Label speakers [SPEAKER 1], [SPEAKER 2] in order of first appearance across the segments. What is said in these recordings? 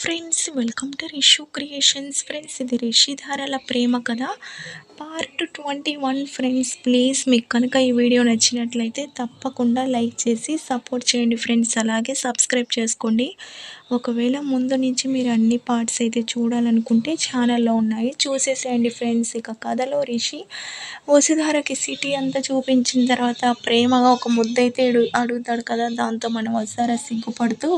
[SPEAKER 1] Friends welcome to Rishu creations friends ఇది రిషిధారల ప్రేమ కథ part twenty one friends please మీకు కనుక ఈ వీడియో నచ్చినట్లయితే తప్పకుండా లైక్ చేసి సపోర్ట్ చేయండి ఫ్రెండ్స్ అలాగే సబ్స్క్రైబ్ చేసుకోండి. ఒకవేళ ముందు నుంచి మీరు అన్ని పార్ట్స్ అయితే చూడాలనుకుంటే ఛానల్లో ఉన్నాయి. చూసేసేయండి ఫ్రెండ్స్ ఇక కథలో రిషి వసుధారకి సిటీ అంతా చూపించిన తర్వాత ప్రేమగా ఒక ముద్దైతే అడుగుతాడు కదా. దాంతో మనం వసారా సిగ్గుపడుతూ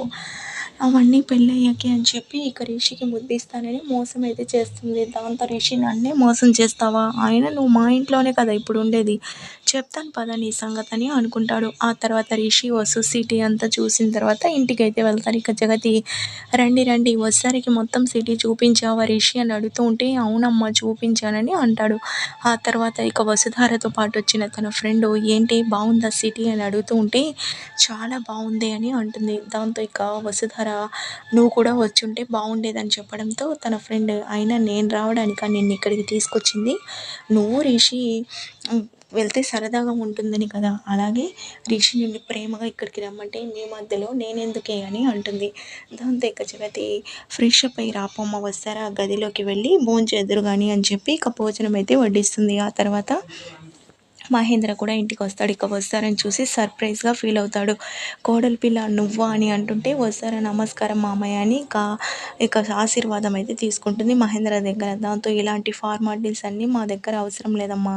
[SPEAKER 1] అవన్నీ పెళ్ళయ్యాకి అని చెప్పి ఇక రిషికి ముద్దిస్తానని మోసం అయితే చేస్తుంది దాంతో రిషి నన్నే మోసం చేస్తావా? ఆయన నువ్వు మా ఇంట్లోనే కదా ఇప్పుడు ఉండేది. చెప్తాను పద నీ సంగతి అని అనుకుంటాడు. ఆ తర్వాత రిషి వసు సిటీ అంతా చూసిన తర్వాత ఇంటికి అయితే వెళ్తారు ఇక జగతి రండి రండి వచ్చేసరికి మొత్తం సిటీ చూపించావా రిషి అని అడుగుతూ ఉంటే అవునమ్మా చూపించానని అంటాడు. ఆ తర్వాత ఇక వసుధారతో పాటు వచ్చిన తన ఫ్రెండ్ ఏంటి బాగుందా సిటీ? అని అడుగుతూ ఉంటే చాలా బాగుంది అని అంటుంది. దాంతో ఇక వసుధార నువ్వు కూడా వచ్చుంటే బాగుండేదని చెప్పడంతో తన ఫ్రెండ్ అయినా నేను రావడానికి నిన్ను ఇక్కడికి తీసుకొచ్చింది. నువ్వు రిషి వెళ్తే సరదాగా ఉంటుందని కదా. అలాగే రిషి నిన్ను ప్రేమగా ఇక్కడికి రమ్మంటే నీ మధ్యలో నేనెందుకే అని అంటుంది. దాంతో ఇక జగతి ఫ్రెష్ అప్ అయి రాపమ్మ వస్తారా? గదిలోకి వెళ్ళి భోంచేద్దరు కానీ అని చెప్పి ఇక భోజనం అయితే వడ్డిస్తుంది. ఆ తర్వాత మహేంద్ర కూడా ఇంటికి వస్తాడు. ఇక వస్తారని చూసి సర్ప్రైజ్గా ఫీల్ అవుతాడు. కోడలి పిల్ల నువ్వా అని అంటుంటే వస్తారా నమస్కారం మామయ్య అని ఇక ఇక ఆశీర్వాదం అయితే తీసుకుంటుంది మహేంద్ర దగ్గర. దాంతో ఇలాంటి ఫార్మాలిటీస్ అన్నీ మా దగ్గర అవసరం లేదమ్మా.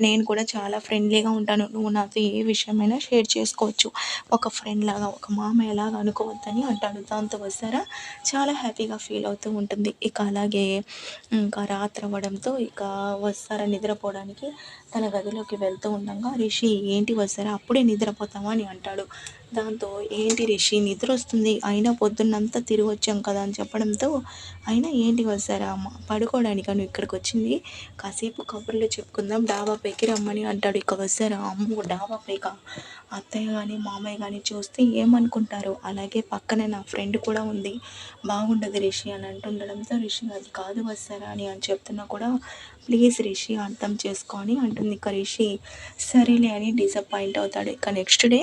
[SPEAKER 1] నేను కూడా చాలా ఫ్రెండ్లీగా ఉంటాను. నువ్వు నాతో ఏ విషయమైనా షేర్ చేసుకోవచ్చు. ఒక ఫ్రెండ్ లాగా ఒక మామయ్య లాగా అనుకోవద్దని అంటాడు. దాంతో వస్తారా చాలా హ్యాపీగా ఫీల్ అవుతూ ఉంటుంది. ఇక అలాగే ఇంకా రాత్రి అవ్వడంతో ఇక వస్తారా నిద్రపోవడానికి తన గదిలోకి వెళ్తూ ఉండగా రిషి ఏంటి వస్తారా అప్పుడే నిద్రపోతామా? అని అంటాడు. దాంతో ఏంటి రిషి నిద్ర వస్తుంది. అయినా పొద్దున్నంతా తిరిగి వచ్చాం కదా అని చెప్పడంతో అయినా ఏంటి వస్తారా అమ్మ పడుకోవడానికి నువ్వు ఇక్కడికి వచ్చింది కాసేపు కబుర్లు చెప్పుకుందాం. డాబా పైకి రమ్మని అంటాడు ఇక వస్తారా అమ్మ డాబా పైక? అత్తయ్య కానీ మామయ్య కానీ చూస్తే ఏమనుకుంటారు? అలాగే పక్కనే నా ఫ్రెండ్ కూడా ఉంది. బాగుండదు రిషి అని అంటుండడంతో రిషి అది కాదు వస్తారా అని అని చెప్తున్నా కూడా ప్లీజ్ రిషి అర్థం చేసుకొని అంటుంది. ఇక రిషి సరేలే అని డిసప్పాయింట్ అవుతాడు. ఇక నెక్స్ట్ డే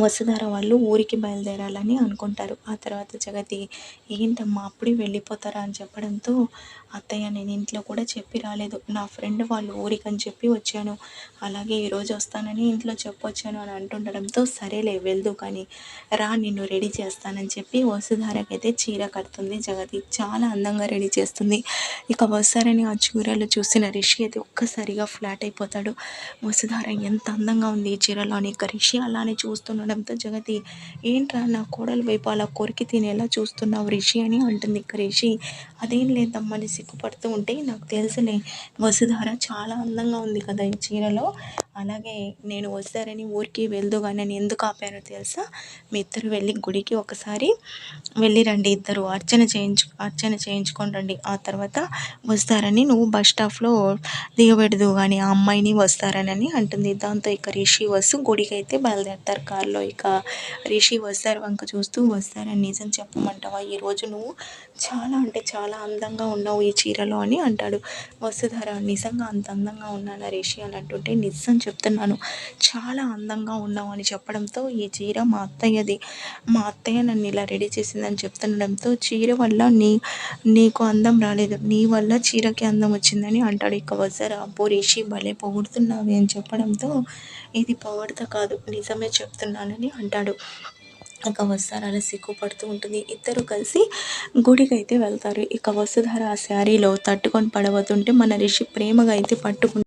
[SPEAKER 1] వసుధార వాళ్ళు ఊరికి బయలుదేరాలని అనుకుంటారు. ఆ తర్వాత జగతి ఏంటమ్మా అప్పుడే వెళ్ళిపోతారా? అని చెప్పడంతో అత్తయ్య నేను ఇంట్లో కూడా చెప్పి రాలేదు. నా ఫ్రెండ్ వాళ్ళు ఊరికి అని చెప్పి వచ్చాను. అలాగే ఈరోజు వస్తానని ఇంట్లో చెప్పొచ్చాను అని అంటుండడంతో సరేలే వెళ్దు కానీ రా నిన్ను రెడీ చేస్తానని చెప్పి వసుధారకైతే చీర కడుతుంది జగతి. చాలా అందంగా రెడీ చేస్తుంది. ఇక వస్తారని ఆ చీరలు చూసిన రిషి అయితే ఒక్కసారిగా ఫ్లాట్ అయిపోతాడు. వసుధార ఎంత అందంగా ఉంది ఈ చీరలో అని ఇక రిషి అలానే చూస్తున్నాడు ఉండడంతో జగతి. ఏంట్రా నా కోడలు వైపు అలా కొరికి తినేలా చూస్తున్నావు? రిషి అని అంటుంది ఇక రిషి. అదేం లేదమ్మని సిగ్గుపడుతూ ఉంటే నాకు తెలుసులే. వసుధార చాలా అందంగా ఉంది కదా ఈ చీరలో. అలాగే నేను వస్తారని ఊరికి వెళ్దు కానీ నేను ఎందుకు ఆపానో తెలుసా? మీ ఇద్దరు వెళ్ళి గుడికి ఒకసారి వెళ్ళి రండి ఇద్దరు. అర్చన చేయించు అర్చన చేయించుకొని రండి. ఆ తర్వాత వస్తారని నువ్వు బస్ స్టాప్లో దిగబెడదు కానీ ఆ అమ్మాయిని వస్తారని అంటుంది. దాంతో ఇక రిషి వస్తు గుడికి అయితే బయలుదేరతారు కారులో. ఇక రిషి వస్తారు వంక చూస్తూ వస్తారని నిజం చెప్పమంటావా? ఈరోజు నువ్వు చాలా అంటే చాలా అందంగా ఉన్నావు ఈ చీరలో అని అంటాడు. వస్తుధారా నిజంగా అంత అందంగా ఉన్నాను రిషి? అని అంటుంటే నిజం చెప్తున్నాను. చాలా అందంగా ఉన్నావు అని చెప్పడంతో ఈ చీర మా అత్తయ్యది. మా అత్తయ్య నన్ను ఇలా రెడీ చేసిందని చెప్తుండడంతో చీర వల్ల నీ నీకు అందం రాలేదు. నీ వల్ల చీరకి అందం వచ్చిందని అంటాడు. ఇక వజర అబ్బో రిషి భలే పొగుడుతున్నావి అని చెప్పడంతో ఇది పొగడత కాదు నిజమే చెప్తున్నానని అంటాడు. ఇక వస్తారు అలా సిగ్గుపడుతూ ఉంటుంది. ఇద్దరు కలిసి గుడికి అయితే వెళ్తారు. ఇక వసుధార ఆ శారీలో తట్టుకొని పడవతుంటే మన రిషి ప్రేమగా అయితే పట్టుకుంటారు